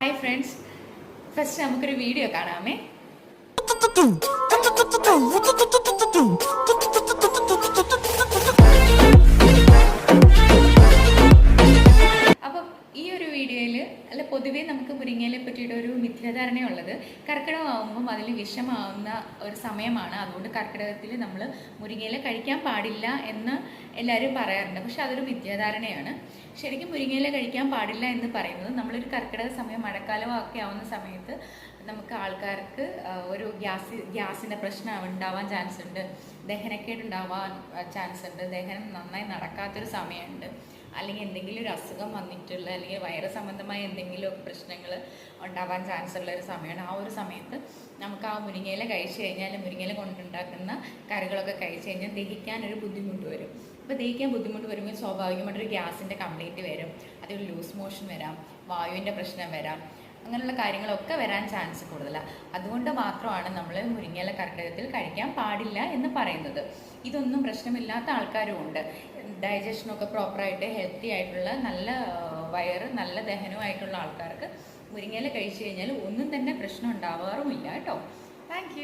Hi friends first നമുക്കൊരു video കാണാമേ അല്ല പൊതുവേ നമുക്ക് മുരിങ്ങയിലെ പറ്റിയിട്ട് ഒരു മിഥ്യാധാരണയുള്ളത് കർക്കിടകമാകുമ്പം അതിൽ വിഷമാവുന്ന ഒരു സമയമാണ്. അതുകൊണ്ട് കർക്കിടകത്തിൽ നമ്മൾ മുരിങ്ങയില കഴിക്കാൻ പാടില്ല എന്ന് എല്ലാവരും പറയാറുണ്ട്. പക്ഷെ അതൊരു മിഥ്യാധാരണയാണ്. ശരിക്കും മുരിങ്ങയില കഴിക്കാൻ പാടില്ല എന്ന് പറയുന്നത് നമ്മളൊരു കർക്കിടക സമയം മഴക്കാലം ഒക്കെ ആവുന്ന സമയത്ത് നമുക്ക് ആൾക്കാർക്ക് ഒരു ഗ്യാസ് ഗ്യാസിന്റെ പ്രശ്നം ഉണ്ടാവാൻ ചാൻസ് ഉണ്ട് ദഹനക്കേട് ഉണ്ടാവാൻ ചാൻസ് ഉണ്ട് ദഹനം നന്നായി നടക്കാത്തൊരു സമയമുണ്ട്. അല്ലെങ്കിൽ എന്തെങ്കിലും ഒരു അസുഖം വന്നിട്ടുള്ള അല്ലെങ്കിൽ വൈറസ് സംബന്ധമായ എന്തെങ്കിലും പ്രശ്നങ്ങൾ ഉണ്ടാവാൻ ചാൻസ് ഉള്ള ഒരു സമയമാണ്. ആ ഒരു സമയത്ത് നമുക്ക് ആ മുരിങ്ങയില കഴിച്ചു കഴിഞ്ഞാൽ മുരിങ്ങയില കൊണ്ടുണ്ടാക്കുന്ന കറികളൊക്കെ കഴിച്ചു കഴിഞ്ഞാൽ ദഹിക്കാൻ ഒരു ബുദ്ധിമുട്ട് വരും. അപ്പോൾ ദഹിക്കാൻ ബുദ്ധിമുട്ട് വരുമ്പോൾ സ്വാഭാവികമായിട്ടൊരു ഗ്യാസിന്റെ കംപ്ലൈന്റ് വരും. അതിൽ ലൂസ് മോഷൻ വരാം. വായുവിന്റെ പ്രശ്നം വരാം. അങ്ങനെയുള്ള കാര്യങ്ങളൊക്കെ വരാൻ ചാൻസ് കൂടുതലാണ് അതുകൊണ്ട് മാത്രമാണ് നമ്മൾ മുരിങ്ങയില കർക്കിടകത്തിൽ കഴിക്കാൻ പാടില്ല എന്ന് പറയുന്നത്. ഇതൊന്നും പ്രശ്നമില്ലാത്ത ആൾക്കാരും ഉണ്ട്. ഡൈജഷനൊക്കെ പ്രോപ്പറായിട്ട് ഹെൽത്തി ആയിട്ടുള്ള നല്ല വയറ് നല്ല ദഹനമായിട്ടുള്ള ആൾക്കാർക്ക് മുരിങ്ങയില കഴിച്ചു കഴിഞ്ഞാൽ ഒന്നും തന്നെ പ്രശ്നം ഉണ്ടാവാറുമില്ല കേട്ടോ. താങ്ക്